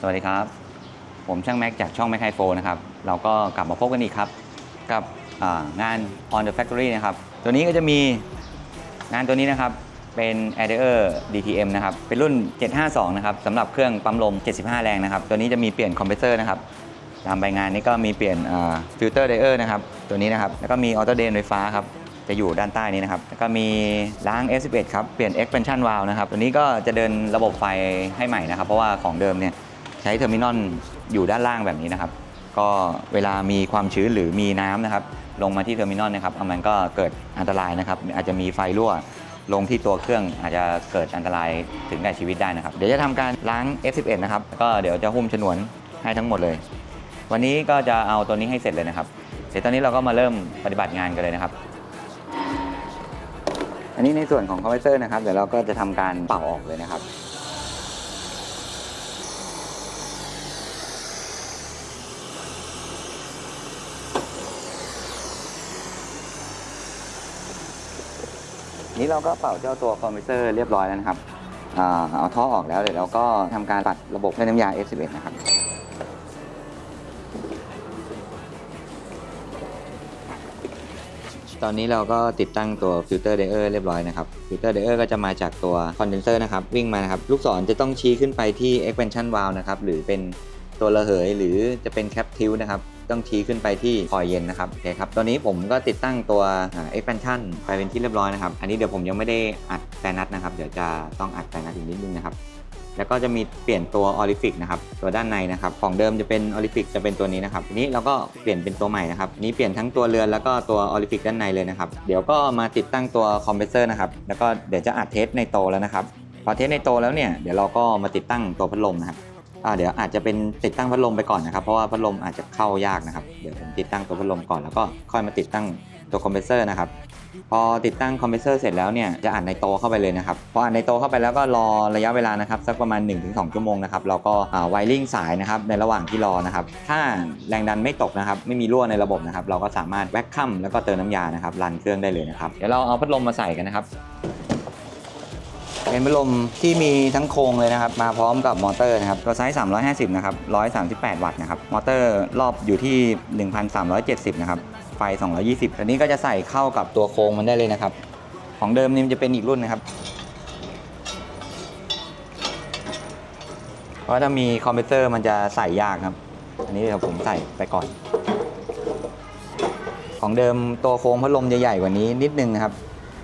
สวัสดีครับ ผมช่างแม็กจากช่องแม็กไฮโฟนะครับ เราก็กลับมาพบกันอีกครับ กับงาน on the factory นะครับ ตัวนี้ก็จะมีงานตัวนี้นะครับ เป็น a d a i r DTM นะครับ เป็นรุ่น 752 นะครับสำหรับเครื่องปั๊มลม 75 แรงนะครับ ตัวนี้จะมีเปลี่ยนคอมเพรสเซอร์นะครับ ตามใบงานนี้ก็มีเปลี่ยนฟิลเตอร์ไดเออร์นะครับ ตัวนี้นะครับ แล้วก็มีออโตเดนไฟฟ้าครับจะอยู่ด้านใต้นี้นะครับ แล้วก็มีล้าง S11 ครับ เปลี่ยน expansion valve นะครับ ตัวนี้ก็จะเดินระบบไฟให้ใหม่นะครับ เพราะว่าของเดิมเนี่ย ใช้เทอร์มินอลอยู่ด้านล่างแบบนี้นะครับ ก็เวลามีความชื้นหรือมีน้ำนะครับ ลงมาที่เทอร์มินอลนะครับมันก็เกิดอันตรายนะครับ อาจจะมีไฟรั่วลงที่ตัวเครื่องอาจจะเกิดอันตรายถึงแก่ชีวิตได้นะครับ เดี๋ยวจะทำการล้าง F11 นะครับ ก็เดี๋ยวจะหุ้มฉนวนให้ทั้งหมดเลย วันนี้ก็จะเอาตัวนี้ให้เสร็จเลยนะครับเดี๋ยวตอนนี้เราก็มาเริ่มปฏิบัติงานกันเลยนะครับ อันนี้ในส่วนของคอมเพรสเซอร์นะครับ เดี๋ยวเราก็จะทำการเป่าออกเลยนะครับ นี้เราก็เป่าเจ้าตัวคอมเพรสเซอร์เรียบร้อยแล้วนะครับเอาท่อออกแล้วเดี๋ยวเราก็ทำการปัดระบบด้วยน้ำยา S11 นะครับตอนนี้เราก็ติดตั้งตัวฟิลเตอร์ไดเออร์เรียบร้อยนะครับฟิลเตอร์ไดเออร์ก็จะมาจากตัวคอนเดนเซอร์นะครับวิ่งมานะครับ ลูกศรจะต้องชี้ขึ้นไปที่ expansion valve นะครับ หรือเป็นตัวระเหยหรือจะเป็นแคปทิวนะครับ ต้องชี้ขึ้นไปที่คอยเย็นนะครับโอเคครับตอนนี้ผมก็ติดตั้งตัวอ่า expansion ไปเป็นที่เรียบร้อยนะครับ อันนี้เดี๋ยวผมยังไม่ได้อัดแต่นัดนะครับ เดี๋ยวจะต้องอัดแต่นัดอีกนิดนึงนะครับแล้วก็จะมีเปลี่ยนตัวออริฟิกนะครับตัวด้านในนะครับของเดิมจะเป็นออริฟิกจะเป็นตัวนี้นะครับทีนี้เราก็เปลี่ยนเป็นตัวใหม่นะครับนี้เปลี่ยนทั้งตัวเรือนแล้วก็ตัวออริฟิกด้านในเลยนะครับเดี๋ยวก็มาติดตั้งตัวคอมเพรสเซอร์นะครับแล้วก็เดี๋ยวจะอัดเทสในโตแล้วนะครับพอเทสในโตแล้วเนี่ยเดี๋ยวเราก็มาติดตั้งตัวพัดลมนะครับ เดี๋ยวอาจจะเป็นติดตั้งพัดลมไปก่อนนะครับ เพราะว่าพัดลมอาจจะเข้ายากนะครับ เดี๋ยวผมติดตั้งตัวพัดลมก่อนแล้วก็ค่อยมาติดตั้งตัวคอมเพรสเซอร์นะครับพอติดตั้งคอมเพรสเซอร์เสร็จแล้วเนี่ยจะอัดในโตเข้าไปเลยนะครับพออัดในโตเข้าไปแล้วก็รอระยะเวลานะครับสักประมาณ 1-2 ชั่วโมงนะครับเราก็ไวริ่งสายนะครับในระหว่างที่รอนะครับถ้าแรงดันไม่ตกนะครับไม่มีรั่วในระบบนะครับเราก็สามารถแว็กคัมแล้วก็เติมน้ำยานะครับรันเครื่องได้เลยนะครับเดี๋ยวเราเอาพัดลมมาใส่กันนะครับ เป็นพัดลมที่มีทั้งโครงเลยนะครับ มาพร้อมกับมอเตอร์นะครับ ตัวไซส์ 350 นะครับ 138 วัตต์นะครับ มอเตอร์รอบอยู่ที่ 1,370 นะครับ ไฟ 220 อันนี้ก็จะใส่เข้ากับตัวโครงมันได้เลยนะครับ ของเดิมนี่มันจะเป็นอีกรุ่นนะครับ เพราะถ้ามีคอมเพรสเซอร์มันจะใส่ยากครับ อันนี้เดี๋ยวผมใส่ไปก่อน ของเดิมตัวโครงพัดลมจะใหญ่กว่านี้นิดนึงนะครับ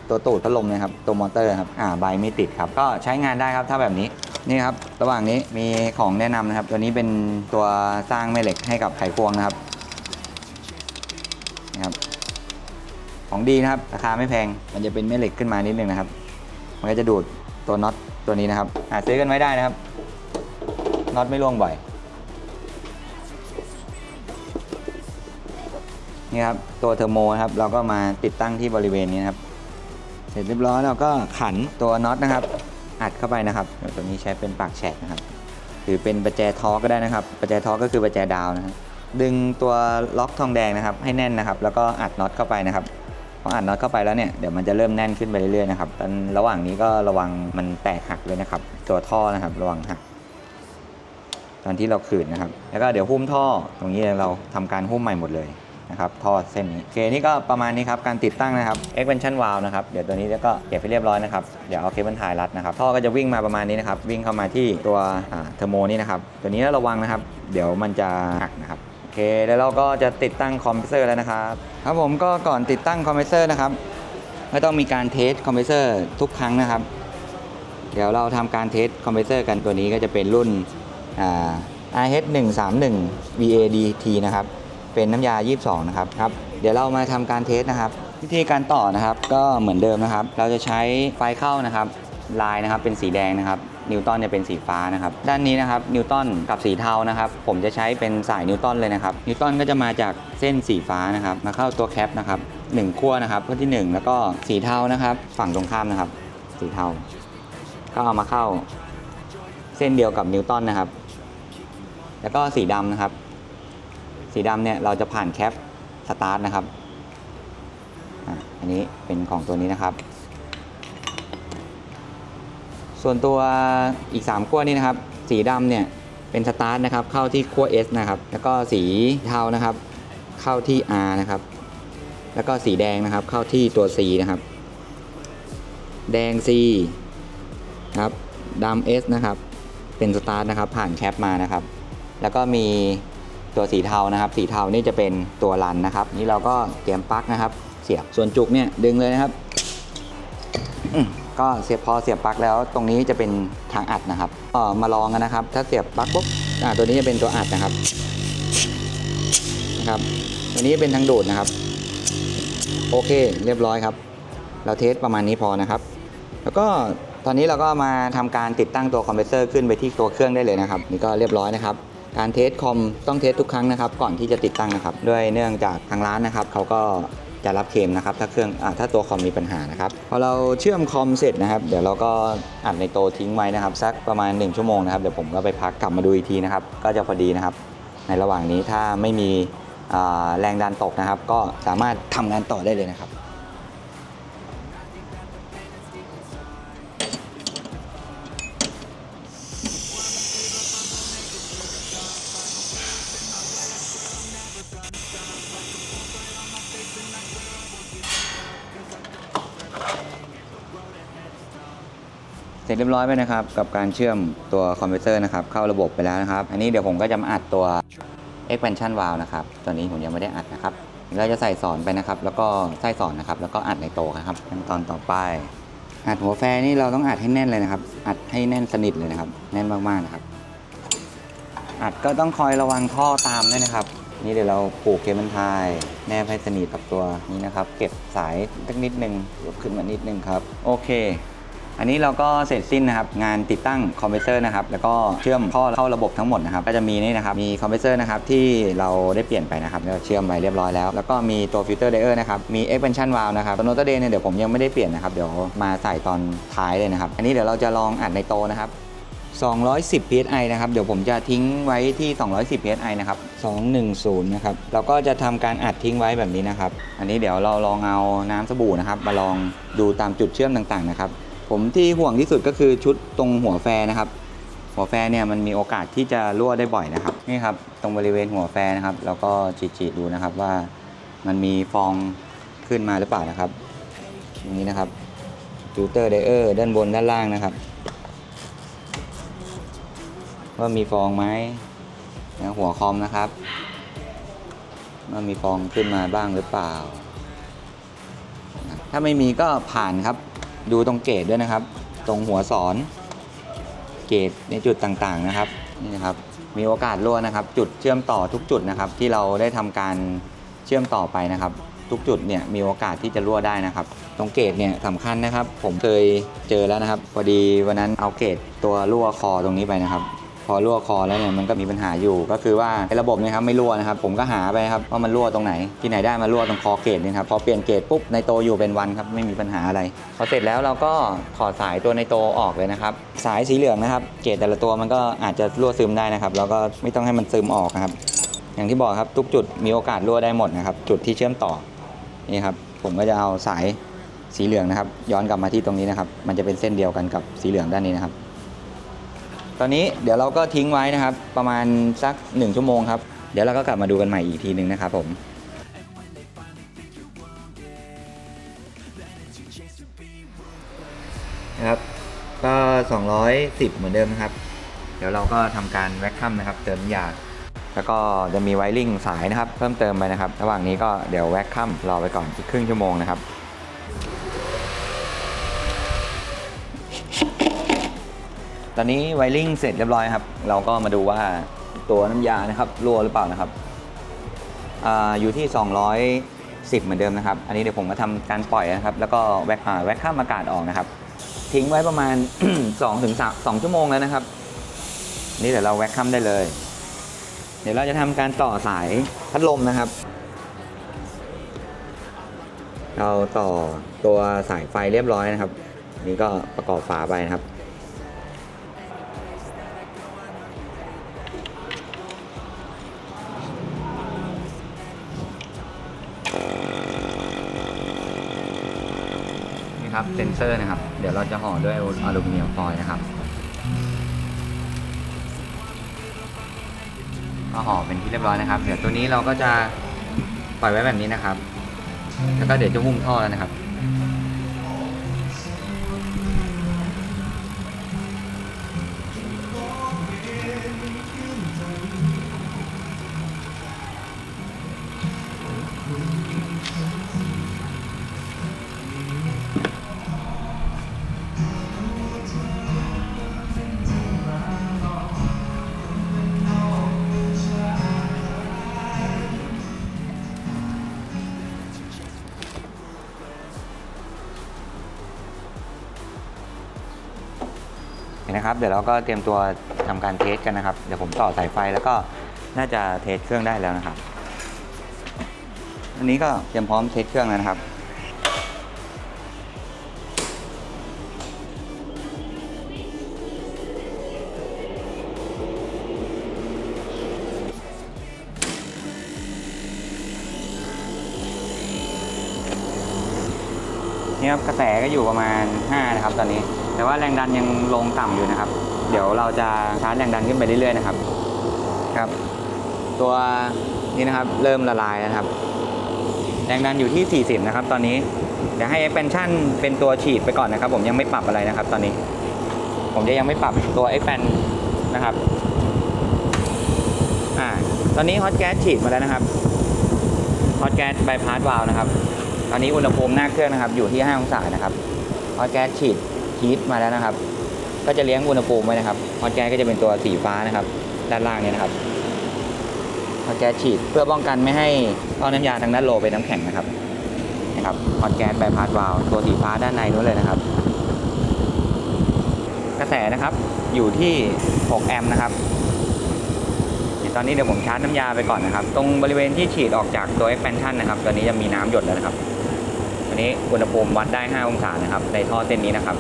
ตัวตูดพัดลมนะครับตัวมอเตอร์ครับอ่าใบไม่ติดครับ ก็ใช้งานได้ครับถ้าแบบนี้นี่ครับระหว่างนี้มีของแนะนำนะครับ ตัวนี้เป็นตัวสร้างแม่เหล็กให้กับไขควงนะครับนี่ครับของดีนะครับราคาไม่แพงมันจะเป็นแม่เหล็กขึ้นมานิดนึงนะครับ มันก็จะดูดตัวน็อตตัวนี้นะครับหาซื้อกันไว้ได้นะครับน็อตไม่ร่วงบ่อยนี่ครับตัวเทอร์โมนะครับเราก็มาติดตั้งที่บริเวณนี้นะครับ เสร็จเรียบร้อยเราก็ขันตัวน็อตนะครับ อัดเข้าไปนะครับตัวนี้ใช้เป็นปากแฉกนะครับ หรือเป็นประแจทอก็ได้นะครับ ประแจทอกก็คือประแจดาวนะครับดึงตัวล็อกทองแดงนะครับให้แน่นนะครับ แล้วก็อัดน็อตเข้าไปนะครับพออัดน็อตเข้าไปแล้วเนี่ยเดี๋ยวมันจะเริ่มแน่นขึ้นไปเรื่อยๆนะครับตอนระหว่างนี้ก็ระวังมันแตกหักเลยนะครับ ตัวท่อนะครับระวังหักตอนที่เราขืนนะครับ แล้วก็เดี๋ยวหุ้มท่อตรงนี้เราทำการหุ้มใหม่หมดเลย นะครับท่อเส้นนี้โอเคนี่ก็ประมาณนี้ครับการติดตั้งนะครับ expansion valve นะครับเดี๋ยวตัวนี้ก็เก็บไปเรียบร้อยนะครับเดี๋ยวเอาเคเบิลไทยรัดนะครับท่อก็จะวิ่งมาประมาณนี้นะครับวิ่งเข้ามาที่ตัวเทอร์โมนี่นะครับตัวนี้ระวังนะครับ เดี๋ยวมันจะหักนะครับโอเคแล้วเราก็จะติดตั้งคอมเพรสเซอร์แล้วนะครับครับผมก็ก่อนติดตั้งคอมเพรสเซอร์นะครับก็ต้องมีการเทสคอมเพรสเซอร์ทุกครั้งนะครับ เดี๋ยวเราทำการเทสคอมเพรสเซอร์กันตัวนี้ก็จะเป็นรุ่นอ่า RH 131 VADT นะครับ เป็นน้ำยา 22 นะครับครับ เดี๋ยวเรามาทำการเทสนะครับ วิธีการต่อนะครับก็เหมือนเดิมนะครับ เราจะใช้ไฟเข้านะครับ ลายนะครับเป็นสีแดงนะครับ นิวตันเนี่ยเป็นสีฟ้านะครับ ด้านนี้นะครับนิวตันกับสีเทานะครับ ผมจะใช้เป็นสายนิวตันเลยนะครับ นิวตันก็จะมาจากเส้นสีฟ้านะครับ มาเข้าตัวแคปนะครับหนึ่งขั้วนะครับขั้วที่หนึ่งแล้วก็สีเทานะครับ ฝั่งตรงข้ามนะครับ สีเทาก็เอามาเข้า เส้นเดียวกับนิวตันนะครับ แล้วก็สีดำนะครับ สีดำเนี่ยเราจะผ่านแคปสตาร์ทนะครับอันนี้เป็นของตัวนี้นะครับ ส่วนตัวอีก 3 ขั้วนี้นะครับ สีดำเนี่ยเป็นสตาร์ทนะครับเข้าที่ขั้ว S นะครับ แล้วก็สีเทานะครับ เข้าที่ R นะครับ แล้วก็สีแดงนะครับเข้าที่ตัว C นะครับ แดง C นะครับดำ S นะครับ เป็นสตาร์ทนะครับผ่านแคปมานะครับ แล้วก็มี ตัวสีเทานะครับ สีเทานี่จะเป็นตัวรันนะครับ นี่เราก็เตรียมปลั๊กนะครับ เสียบส่วนจุกเนี่ยดึงเลยนะครับ ก็เสียบพอเสียบปลั๊กแล้วตรงนี้จะเป็นทางอัดนะครับก็มาลองกันนะครับ ถ้าเสียบปลั๊กปุ๊บตัวนี้จะเป็นตัวอัดนะครับนะครับตัวนี้เป็นทางดูดนะครับ โอเคเรียบร้อยครับ เราเทสประมาณนี้พอนะครับ แล้วก็ตอนนี้เราก็มาทำการติดตั้งตัวคอมเพรสเซอร์ขึ้นไปที่ตัวเครื่องได้เลยนะครับ นี่ก็เรียบร้อยนะครับ การเทสคอมต้องเทสทุกครั้งนะครับ ก่อนที่จะติดตั้งนะครับ ด้วยเนื่องจากทางร้านนะครับเขาก็จะรับเคมนะครับถ้าเครื่องอถ้าตัวคอมมีปัญหานะครับพอเราเชื่อมคอมเสร็จนะครับ เดี๋ยวเราก็อัดในโตทิ้งไว้นะครับ สักประมาณ 1 ชั่วโมงนะครับเดี๋ยวผมก็ไปพักกลับมาดูอีกทีนะครับ ก็จะพอดีนะครับ ในระหว่างนี้ถ้าไม่มีแรงดันตกนะครับ ก็สามารถทำงานต่อได้เลยนะครับ ร็จเรียบร้อยไปนะครับ กับการเชื่อมตัวคอมพิวเตอร์นะครับเข้าระบบไปแล้วนะครับ อันนี้เดี๋ยวผมก็จะมาอัดตัว expansion valve นะครับตัวนี้ผมยังไม่ได้อัดนะครับเราจะใส่สอนไปนะครับ แล้วก็ใส่สอนนะครับ แล้วก็อัดในโตะนะครับขั้นตอนต่อไปอัดหัวแฟร์นี่เราต้องอัดให้แน่นเลยนะครับ อัดให้แน่นสนิทเลยนะครับ แน่นมากๆนะครับ อัดก็ต้องคอยระวังท่อตามด้วยนะครับ นี่เดี๋ยวเราผูกเคเบิลไทยแนบให้สนิทกับตัวนี้นะครับ เก็บสายสักนิดนึงยกขึ้นมานิดนึงครับ โอเค อันนี้เราก็เสร็จสิ้นนะครับงานติดตั้งคอมเพรสเซอร์นะครับแล้วก็เชื่อมท่อเข้าระบบทั้งหมดนะครับก็จะมีนี่นะครับมีคอมเพรสเซอร์นะครับที่เราได้เปลี่ยนไปนะครับเราเชื่อมไปเรียบร้อยแล้ว แล้วก็มีตัวฟิลเตอร์ไดเออร์นะครับมี expansion valve นะครับตัวโนตเดย์เนี่ยเดี๋ยวผมยังไม่ได้เปลี่ยนนะครับเดี๋ยวมาใส่ตอนท้ายเลยนะครับอันนี้เดี๋ยวเราจะลองอัดในโตนะครับ210 psi นะครับ เดี๋ยวผมจะทิ้งไว้ที่ 210 psi นะครับ 210 นะครับ เราก็จะทำการอัดทิ้งไว้แบบนี้นะครับ อันนี้เดี๋ยวเราลองเอาน้ำสบู่นะครับ มาลองดูตามจุดเชื่อมต่างๆนะครับ ผมที่ห่วงที่สุดก็คือชุดตรงหัวแฟร์นะครับ หัวแฟร์เนี่ยมันมีโอกาสที่จะรั่วได้บ่อยนะครับนี่ครับตรงบริเวณหัวแฟร์นะครับ แล้วก็ฉีดๆดูนะครับว่ามันมีฟองขึ้นมาหรือเปล่านะครับอย่างนี้นะครับฟิลเตอร์ไดเออร์ด้านบนด้านล่างนะครับ ว่ามีฟองไหมหัวคอมนะครับว่ามีฟองขึ้นมาบ้างหรือเปล่า ถ้าไม่มีก็ผ่านครับ ดูตรงเกตด้วยนะครับ ตรงหัวสอนเกตในจุดต่างๆนะครับนี่นะครับมีโอกาสรั่วนะครับ จุดเชื่อมต่อทุกจุดนะครับ ที่เราได้ทำการเชื่อมต่อไปนะครับ ทุกจุดเนี่ยมีโอกาสที่จะรั่วได้นะครับ ตรงเกตเนี่ยสำคัญนะครับ ผมเคยเจอแล้วนะครับพอดีวันนั้นเอาเกตตัวรั่วคอตรงนี้ไปนะครับ พอรั่วคอแล้วเนี่ยมันก็มีปัญหาอยู่ก็คือว่าในระบบเนะครับไม่รั่วนะครับ ผมก็หาไปครับว่ามันรั่วตรงไหนที่ไหนได้มารั่วตรงคอเกตนี่ครับพอเปลี่ยนเกตปุ๊บในโตอยู่เป็นวันครับไม่มีปัญหาอะไรพอเสร็จแล้วเราก็ถอดสายตัวในโตออกเลยนะครับสายสีเหลืองนะครับ เกตแต่ละตัวมันก็อาจจะรั่วซึมได้นะครับแล้วก็ไม่ต้องให้มันซึมออกนะครับ อย่างที่บอกครับทุกจุดมีโอกาสรั่วได้หมดนะครับจุดที่เชื่อมต่อนี่ครับผมก็จะเอาสายสีเหลืองนะครับ ย้อนกลับมาที่ตรงนี้นะครับ มันจะเป็นเส้นเดียวกันกับสีเหลืองด้านนี้นะครับ ตอนนี้เดี๋ยวเราก็ทิ้งไว้นะครับ ประมาณสัก 1 ชั่วโมงครับ เดี๋ยวเราก็กลับมาดูกันใหม่อีกทีหนึ่งนะครับผมนะครับ ก็ 210 เหมือนเดิมนะครับ เดี๋ยวเราก็ทำการแว็กคัมนะครับ เติมยาแล้วก็จะมีไวริ่งสายนะครับ เพิ่มเติมไปนะครับ ระหว่างนี้ก็เดี๋ยวแว็กคัมรอไปก่อนอีกครึ่งชั่วโมงนะครับ ตอนนี้ไวริ่งเสร็จเรียบร้อยครับ เราก็มาดูว่าตัวน้ำยานะครับรั่วหรือเปล่านะครับออยู่ที่ 210 เหมือนเดิมนะครับ อันนี้เดี๋ยวผมก็ทำการปล่อยนะครับ แล้วก็แวกอ่าแวกข้ามอากาศออกนะครับ ทิ้งไว้ประมาณ2ถึง2ชั่วโมงแล้วนะครับ นี่เดี๋ยวเราแวกข้ามได้เลย เดี๋ยวเราจะทำการต่อสายพัดลมนะครับ เราต่อตัวสายไฟเรียบร้อยนะครับ นี่ก็ประกอบฝาไปนะครับ ครับเซนเซอร์นะครับ เดี๋ยวเราจะห่อด้วยอลูมิเนียมฟอยล์นะครับก็ห่อเป็นที่เรียบร้อยนะครับ เดี๋ยวตัวนี้เราก็จะปล่อยไว้แบบนี้นะครับ แล้วก็เดี๋ยวจะหุ้มท่อแล้วนะครับ นะครับเดี๋ยวเราก็เตรียมตัวทำการเทสกันนะครับ เดี๋ยวผมต่อสายไฟแล้วก็น่าจะเทสเครื่องได้แล้วนะครับ อันนี้ก็เตรียมพร้อมเทสเครื่องแล้วนะครับนี่ครับกระแสก็อยู่ประมาณ 5 นะครับตอนนี้ แต่ว่าแรงดันยังลงต่ำอยู่นะครับ เดี๋ยวเราจะชาร์จแรงดันขึ้นไปเรื่อยๆนะครับครับ ตัวนี้นะครับเริ่มละลายแล้วนะครับ แรงดันอยู่ที่ 40 นะครับ ตอนนี้เดี๋ยวให้ expansion เป็นตัวฉีดไปก่อนนะครับ ผมยังไม่ปรับอะไรนะครับ ตอนนี้ ผมจะยังไม่ปรับตัว expand นะครับอ่าตอนนี้ hot gas ฉีดมาแล้วนะครับ hot gas bypass valve นะครับ ตอนนี้อุณหภูมิหน้าเครื่องนะครับ อยู่ที่ 5 องศานะครับฮอตแก๊สฉีด ฮีทมาแล้วนะครับ ก็จะเลี้ยงอุณหภูมิไว้นะครับฮอตแก๊สก็จะเป็นตัวสีฟ้านะครับ ด้านล่างเนี่ยนะครับฮอตแก๊สฉีดเพื่อป้องกันไม่ให้ท่อน้ำยาทางด้านโลเป็นน้ำแข็งนะครับนะครับฮอตแก๊สใบพัดวาล์วตัวสีฟ้าด้านในนู้นเลยนะครับ กระแสนะครับอยู่ที่ 6 แอมป์นะครับทีตอนนี้เดี๋ยวผมชาร์จน้ำยาไปก่อนนะครับ ตรงบริเวณที่ฉีดออกจากตัว expansion นะครับ ตอนนี้จะมีน้ำหยดแล้วนะครับ อันนี้อุณหภูมิวัดได้ 5 องศานะครับ ในท่อเส้นนี้นะครับ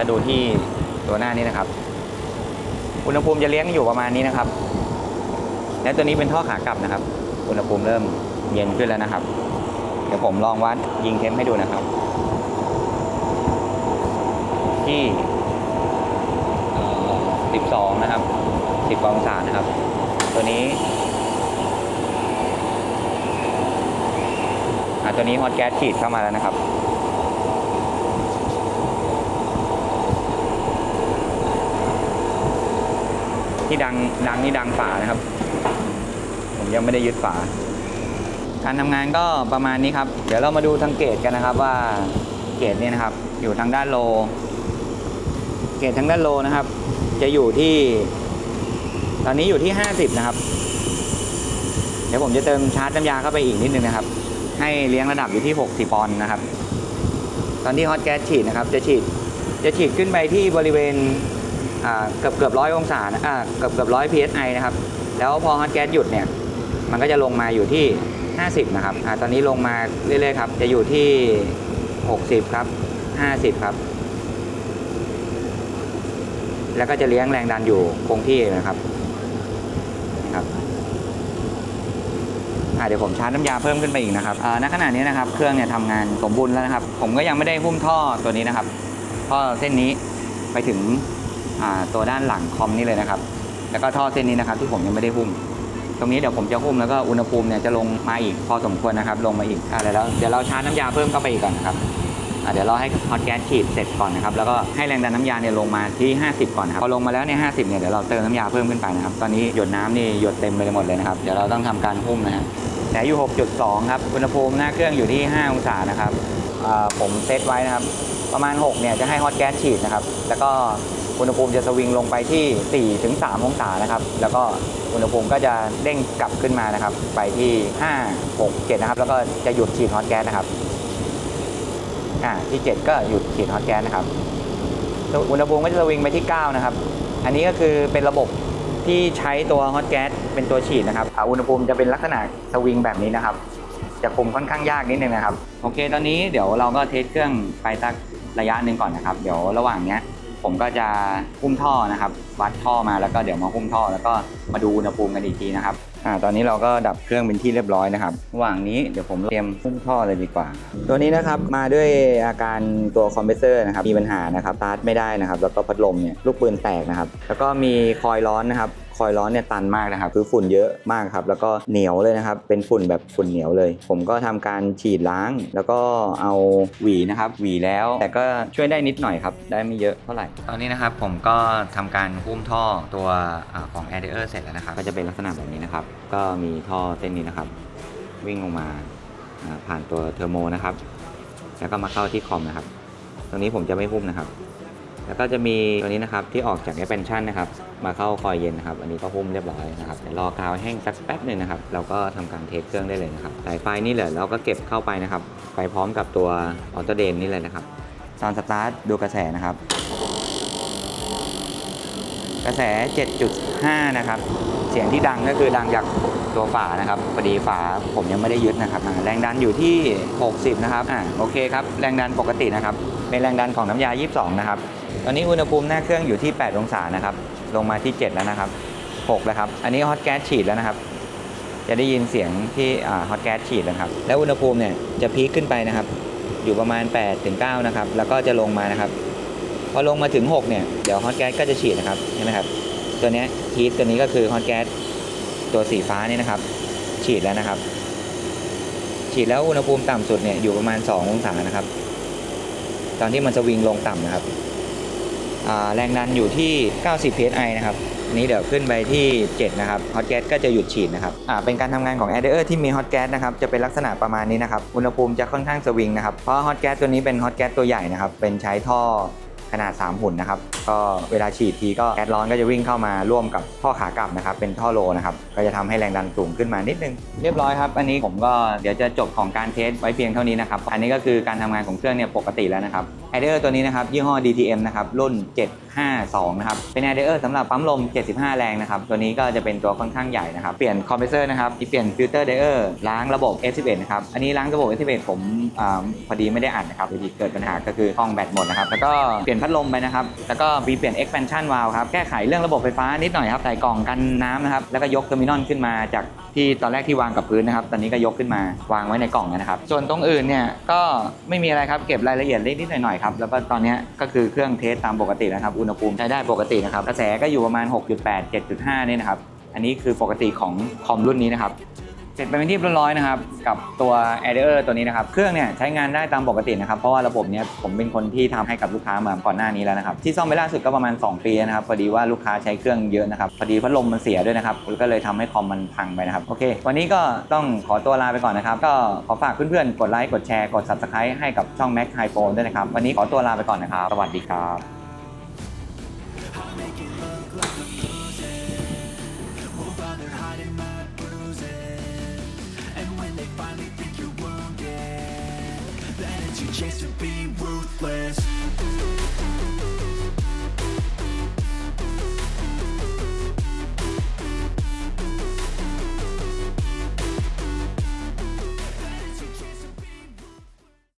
ถ้าดูที่ตัวหน้านี้นะครับ อุณหภูมิจะเลี้ยงอยู่ประมาณนี้นะครับ และตัวนี้เป็นท่อขากลับนะครับ อุณหภูมิเริ่มเย็นขึ้นแล้วนะครับ เดี๋ยวผมลองวัดยิงเทมให้ดูนะครับ ที่ 12 นะครับ 10องศานะครับ ตัวนี้อะตัวนี้ฮอตแก๊สฉีดเข้ามาแล้วนะครับ ที่ดังดังนี่ดังฝานะครับ ผมยังไม่ได้ยึดฝา การทำงานก็ประมาณนี้ครับ เดี๋ยวเรามาดูทางเกจกันนะครับว่าเกจเนี่ยนะครับ อยู่ทางด้านโล เกจทางด้านโลนะครับ จะอยู่ที่ ตอนนี้อยู่ที่ 50 นะครับ เดี๋ยวผมจะเติมชาร์จน้ำยาเข้าไปอีกนิดนึงนะครับ ให้เลี้ยงระดับอยู่ที่ 60 ปอนด์นะครับ ตอนที่ฮอตแก๊สฉีดนะครับ จะฉีดจะฉีดขึ้นไปที่บริเวณ เกือบเกือบร้อยองศานะเกือบเกือบร้อย psi นะครับ แล้วพอฮอตแก๊สหยุดเนี่ย มันก็จะลงมาอยู่ที่ 50 นะครับอตอนนี้ลงมาเรื่อยๆครับ จะอยู่ที่ 60 ครับ 50 ครับ แล้วก็จะเลี้ยงแรงดันอยู่คงที่นะครับนะครับอ่าเดี๋ยวผมชาร์จน้ำยาเพิ่มขึ้นไปอีกนะครับณขณะนี้นะครับ เครื่องเนี่ยทำงานสมบูรณ์แล้วนะครับ ผมก็ยังไม่ได้หุ้มท่อตัวนี้นะครับท่อเส้นนี้ไปถึง ตัวด้านหลังคอมนี่เลยนะครับ แล้วก็ท่อเส้นนี้นะครับที่ผมยังไม่ได้หุ้ม ตรงนี้เดี๋ยวผมจะหุ้มแล้วก็อุณหภูมิเนี่ยจะลงมาอีกพอสมควรนะครับ ลงมาอีกอ่าเดี๋ยวเดี๋ยวเราชาร์จน้ำยาเพิ่มเข้าไปอีกก่อนนะครับเดี๋ยวเราให้ฮอตแก๊สฉีดเสร็จก่อนนะครับ แล้วก็ให้แรงดันน้ำยาเนี่ยลงมาที่ 50 ก่อนครับ พอลงมาแล้วเนี่ย50เนี่ยเดี๋ยวเราเติมน้ำยาเพิ่มขึ้นไปนะครับ ตอนนี้หยดน้ำนี่หยดเต็มไปหมดเลยนะครับ เดี๋ยวเราต้องทำการหุ้มนะฮะแต่อยู่ 6.2 ครับ อุณหภูมิหน้าเครื่องอยู่ที่ 5 องศานะครับผมเซตไว้นะครับ ประมาณ 6 เนี่ยจะให้ฮอตแก๊สฉีดนะครับ แล้วก็ อุณหภูมิจะสวิงลงไปที่4ถึง3องศานะครับ แล้วก็อุณหภูมิก็จะเด้งกลับขึ้นมานะครับ ไปที่ 5 6 7 นะครับ แล้วก็จะหยุดฉีดฮอตแก๊สนะครับ อ่า ที่ 7 ก็หยุดฉีดฮอตแก๊สนะครับ อุณหภูมิก็จะสวิงไปที่ 9 นะครับ อันนี้ก็คือเป็นระบบที่ใช้ตัวฮอตแก๊สเป็นตัวฉีดนะครับอุณหภูมิจะเป็นลักษณะสวิงแบบนี้นะครับ จะคุมค่อนข้างยากนิดนึงนะครับ โอเค ตอนนี้เดี๋ยวเราก็เทสเครื่องไปสักระยะหนึ่งก่อนนะครับ เดี๋ยวระหว่างเนี้ย ผมก็จะหุ้มท่อนะครับ วัดท่อมาแล้วก็เดี๋ยวมาหุ้มท่อ แล้วก็มาดูอุณหภูมิกันอีกทีนะครับอ่าตอนนี้เราก็ดับเครื่องเป็นที่เรียบร้อยนะครับระหว่างนี้เดี๋ยวผมเตรียมหุ้มท่อเลยดีกว่า ตัวนี้นะครับมาด้วยอาการตัวคอมเพรสเซอร์นะครับมีปัญหานะครับสตาร์ทไม่ได้นะครับ แล้วก็พัดลมเนี่ยลูกปืนแตกนะครับ แล้วก็มีคอยล์ร้อนนะครับ คคอยล์ร้อนเนี่ยตันมากนะครับคือฝุ่นเยอะมากครับแล้วก็เหนียวเลยนะครับเป็นฝุ่นแบบฝุ่นเหนียวเลย ผมก็ทำการฉีดล้าง แล้วก็เอาหวีนะครับหวีแล้ว แต่ก็ช่วยได้นิดหน่อยครับได้ไม่เยอะเท่าไหร่ ตอนนี้นะครับผมก็ทำการหุ้มท่อตัวอาของ a i r e r เสร็จแล้วนะครับก็จะเป็นลักษณะแบบนี้นะครับก็มีท่อเส้นนี้นะครับ วิ่งลงมาอ่าผ่านตัวเทอร์โมนะครับแล้วก็มาเข้าที่คอมนะครับ ตรงนี้ผมจะไม่หุ้มนะครับ แล้วก็จะมีตัวนี้นะครับที่ออกจาก expansion นนะครับมาเข้าคอยเย็นนะครับอันนี้ก็หุ้มเรียบร้อยนะครับเดี๋ยวรอกาวแห้งสักแป๊บหนึ่งนะครับเราก็ทำการเทสเครื่องได้เลยนะครับสายไฟนี่แหละเราก็เก็บเข้าไปนะครับไปพร้อมกับตัวออโตเดนนี่เลยนะครับตอนสตาร์ทดูกระแสนะครับ กระแส 7.5 นะครับ เสียงที่ดังก็คือดังจากตัวฝานะครับพอดีฝาผมยังไม่ได้ยึดนะครับแรงดันอยู่ที่ 60 นะครับอ่าโอเคครับ แรงดันปกตินะครับ เป็นแรงดันของน้ำยา 22 นะครับ ตอนนี้อุณหภูมิหน้าเครื่องอยู่ที่ 8 องศานะครับ ลงมาที่ 7 แล้วนะครับ 6 แล้วครับ อันนี้ฮอตแก๊สฉีดแล้วนะครับ จะได้ยินเสียงที่ฮอตแก๊สฉีดแล้วครับ แล้วอุณหภูมิเนี่ยจะพีคขึ้นไปนะครับ อยู่ประมาณ8ถึง9นะครับ แล้วก็จะลงมานะครับ พอลงมาถึง 6 เนี่ย เดี๋ยวฮอตแก๊สก็จะฉีดนะครับ ใช่ไหมครับ ตัวเนี้ยฮีทตัวนี้ก็คือฮอตแก๊สตัวสีฟ้านี่นะครับ ฉีดแล้วนะครับ ฉีดแล้วอุณหภูมิต่ำสุดเนี่ยอยู่ประมาณ 2 องศานะครับ ตอนที่มันสวิงลงต่ำนะครับ แรงดันอยู่ที่ 90 psi นะครับอันนี้เดี๋ยวขึ้นไปที่ 7 นะครับฮอตแก๊สก็จะหยุดฉีดนะครับอ่าเป็นการทำงานของแอ r เดอร์ที่มีฮอตแก๊สนะครับจะเป็นลักษณะประมาณนี้นะครับอุณหภูมิจะค่อนข้างสวิงนะครับเพราะฮอตแก๊สตัวนี้เป็นฮอตแก๊สตัวใหญ่นะครับเป็นใช้ท่อขนาด 3 หุ่นนะครับ ก็เวลาฉีดทีก็แก๊สร้อนก็จะวิ่งเข้ามาร่วมกับท่อขากลับนะครับเป็นท่อโลนะครับก็จะทำให้แรงดันสูงขึ้นมานิดนึง เรียบร้อยครับ อันนี้ผมก็เดี๋ยวจะจบของการเทสไว้เพียงเท่านี้นะครับอันนี้ก็คือการทำงานของเครื่องเนี่ยปกติแล้วนะครับไอเดอร์ตัวนี้นะครับยี่ห้อ DTM นะครับรุ่น 752 นะครับเป็นไอเดอร์สำหรับปั๊มลม 75 แรงนะครับตัวนี้ก็จะเป็นตัวค่อนข้างใหญ่นะครับเปลี่ยนคอมเพรสเซอร์นะครับเปลี่ยนฟิลเตอร์ไดเออร์ล้างระบบ S11 นะครับอันนี้ล้างระบบ S11 ผมอพอดีไม่ได้อัดนะครับพอดีเกิดปัญหาก็คือห้องแบตหมดนะครับแล้วก็เปลี่ยนพัดลมไปนะครับแล้วก็มีเปลี่ยน expansion valve ครับ แก้ไขเรื่องระบบไฟฟ้านิดหน่อยครับ ใส่กล่องกันน้ำนะครับ แล้วก็ยกเทอร์มินอลขึ้นมาจากที่ตอนแรกที่วางกับพื้นนะครับ ตอนนี้ก็ยกขึ้นมาวางไว้ในกล่องนะครับ ส่วนตรงอื่นเนี่ยก็ไม่มีอะไรครับ เก็บรายละเอียดเล็กนิดหน่อยๆครับ แล้วก็ตอนนี้ก็คือเครื่องเทสตามปกตินะครับ อุณหภูมิใช้ได้ปกตินะครับ กระแสก็อยู่ประมาณ 6.8 7.5 นี่นะครับ อันนี้คือปกติของคอมรุ่นนี้นะครับ เสร็จไปเป็นที่เรียบร้อยนะครับ กับตัว a i r e r ตัวนี้นะครับ เครื่องเนี่ยใช้งานได้ตามปกตินะครับ เพราะว่าระบบเนี้ยผมเป็นคนที่ทำให้กับลูกค้ามาก่อนหน้านี้แล้วนะครับ ที่ซ่อมไปล่าสุดก็ประมาณ 2 ปีนะครับ พอดีว่าลูกค้าใช้เครื่องเยอะนะครับ พอดีพัดลมมันเสียด้วยนะครับ ก็เลยทำให้คอมมันพังไปนะครับ โอเค วันนี้ก็ต้องขอตัวลาไปก่อนนะครับ ก็ขอฝากเพื่อนๆ กดไลค์ กดแชร์ กด subscribe ให้กับช่อง Mac High Phone ด้วยนะครับ วันนี้ขอตัวลาไปก่อนนะครับ สวัสดีครับ Chance to be ruthless